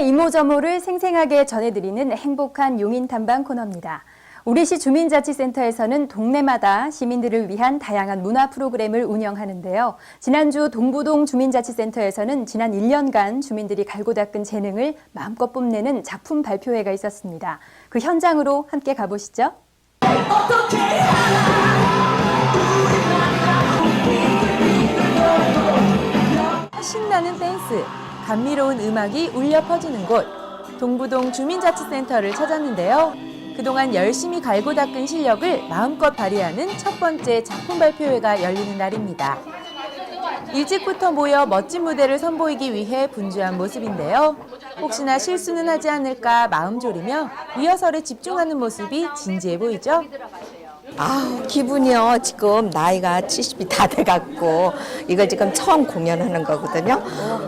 이모저모를 생생하게 전해드리는 행복한 용인 탐방 코너입니다. 우리시 주민자치센터에서는 동네마다 시민들을 위한 다양한 문화 프로그램을 운영하는데요. 지난주 동부동 주민자치센터에서는 지난 1년간 주민들이 갈고 닦은 재능을 마음껏 뽐내는 작품 발표회가 있었습니다. 그 현장으로 함께 가보시죠. 신나는 댄스, 감미로운 음악이 울려 퍼지는 곳, 동부동 주민자치센터를 찾았는데요. 그동안 열심히 갈고 닦은 실력을 마음껏 발휘하는 첫 번째 작품 발표회가 열리는 날입니다. 일찍부터 모여 멋진 무대를 선보이기 위해 분주한 모습인데요. 혹시나 실수는 하지 않을까 마음 졸이며 리허설에 집중하는 모습이 진지해 보이죠? 아 기분이요. 지금 나이가 70이 다 돼갖고 이거 지금 처음 공연하는 거거든요.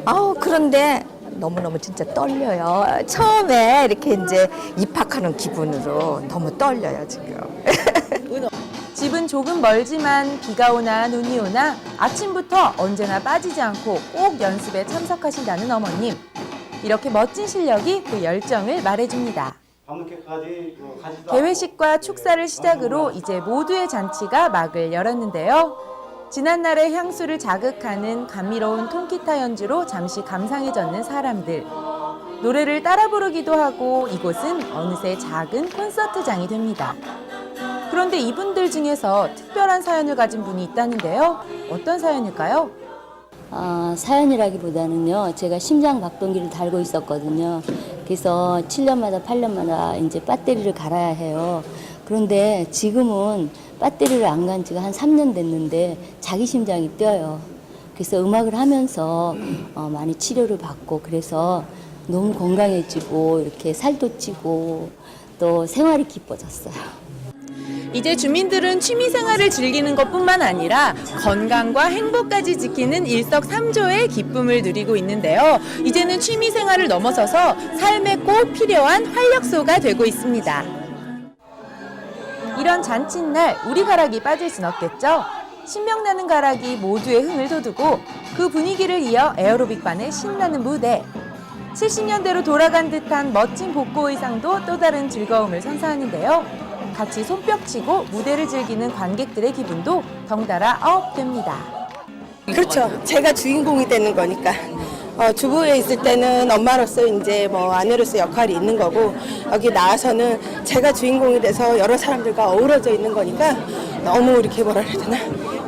아우 그런데 너무너무 진짜 떨려요. 처음에 이렇게 이제 입학하는 기분으로 너무 떨려요 지금. 집은 조금 멀지만 비가 오나 눈이 오나 아침부터 언제나 빠지지 않고 꼭 연습에 참석하신다는 어머님. 이렇게 멋진 실력이 그 열정을 말해줍니다. 밤늦게까지 그 가지도 개회식과 않고 축사를 시작으로 이제 모두의 잔치가 막을 열었는데요. 지난날의 향수를 자극하는 감미로운 통기타 연주로 잠시 감상해졌는 사람들. 노래를 따라 부르기도 하고 이곳은 어느새 작은 콘서트장이 됩니다. 그런데 이분들 중에서 특별한 사연을 가진 분이 있다는데요. 어떤 사연일까요? 아, 사연이라기보다는요, 제가 심장 박동기를 달고 있었거든요. 그래서 7년마다 8년마다 이제 배터리를 갈아야 해요. 그런데 지금은 배터리를 안 간 지가 한 3년 됐는데 자기 심장이 뛰어요. 그래서 음악을 하면서 어, 많이 치료를 받고 그래서 너무 건강해지고 이렇게 살도 찌고 또 생활이 기뻐졌어요. 이제 주민들은 취미 생활을 즐기는 것뿐만 아니라 건강과 행복까지 지키는 일석삼조의 기쁨을 누리고 있는데요. 이제는 취미 생활을 넘어서서 삶에 꼭 필요한 활력소가 되고 있습니다. 이런 잔칫날 우리 가락이 빠질 순 없겠죠. 신명나는 가락이 모두의 흥을 돋우고 그 분위기를 이어 에어로빅반의 신나는 무대. 70년대로 돌아간 듯한 멋진 복고 의상도 또 다른 즐거움을 선사하는데요. 같이 손뼉치고 무대를 즐기는 관객들의 기분도 덩달아 업됩니다. 그렇죠. 제가 주인공이 되는 거니까. 어, 주부에 있을 때는 엄마로서 이제 뭐 아내로서 역할이 있는 거고 여기 나와서는 제가 주인공이 돼서 여러 사람들과 어우러져 있는 거니까 너무 이렇게 뭐라 해야 되나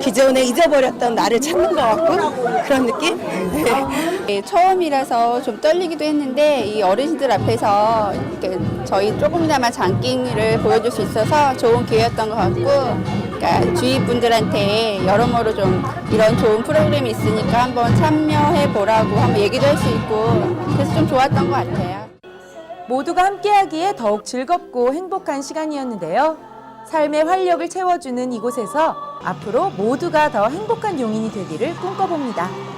기존에 잊어버렸던 나를 찾는 것 같고 그런 느낌? 네. 네, 처음이라서 좀 떨리기도 했는데 이 어르신들 앞에서 이렇게 저희 조금이나마 장기를 보여줄 수 있어서 좋은 기회였던 것 같고 그러니까 주위 분들한테 여러모로 좀 이런 좋은 프로그램이 있으니까 한번 참여해 보라고 한번 얘기도 할 수 있고 그래서 좀 좋았던 것 같아요. 모두가 함께하기에 더욱 즐겁고 행복한 시간이었는데요. 삶의 활력을 채워주는 이곳에서 앞으로 모두가 더 행복한 용인이 되기를 꿈꿔봅니다.